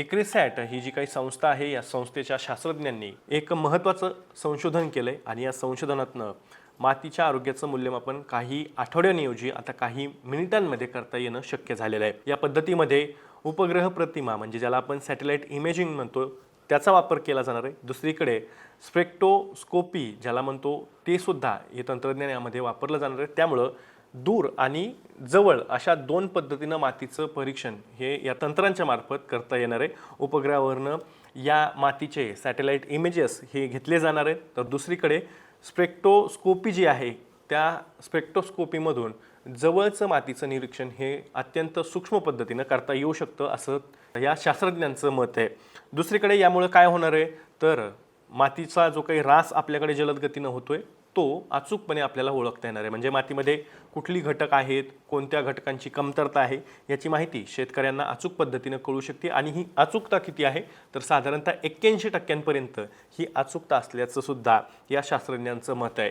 एक्रेसॅट ही जी काही संस्था आहे या संस्थेच्या शास्त्रज्ञांनी एक महत्त्वाचं संशोधन केलं आहे आणि या संशोधनातनं मातीच्या आरोग्याचं मूल्यमापन काही आठवड्यांऐवजी आता काही मिनिटांमध्ये करता येणं शक्य झालेलं आहे. या पद्धतीमध्ये उपग्रह प्रतिमा म्हणजे ज्याला आपण सॅटेलाइट इमेजिंग म्हणतो त्याचा वापर केला जाणार आहे. दुसरीकडे स्पेक्टोस्कोपी ज्याला म्हणतो ते सुद्धा हे तंत्रज्ञान यामध्ये वापरलं जाणार आहे. त्यामुळं दूर आणि जवळ अशा दोन पद्धतीनं मातीचं परीक्षण हे या तंत्रांच्या मार्फत करता येणार आहे. उपग्रहावरनं या मातीचे सॅटेलाईट इमेजेस हे घेतले जाणार आहेत तर दुसरीकडे स्पेक्टोस्कोपी जी आहे त्या स्पेक्टोस्कोपीमधून जवळचं मातीचं निरीक्षण हे अत्यंत सूक्ष्म पद्धतीनं करता येऊ शकतं असं या शास्त्रज्ञांचं मत आहे. दुसरीकडे यामुळे काय होणार आहे? तर मातीचा जो काही रास आपल्याकडे जलद गतीनं होतोय तो अचूकपणे आपल्याला ओळखता येणार आहे. म्हणजे मातीमध्ये कुठली घटक आहेत कोणत्या घटकांची कमतरता आहे याची माहिती शेतकऱ्यांना अचूक पद्धतीनं कळू शकते आणि ही अचूकता किती आहे? तर साधारणतः एक्क्याऐंशी टक्क्यांपर्यंत ही अचूकता असल्याचं सुद्धा या शास्त्रज्ञांचं मत आहे.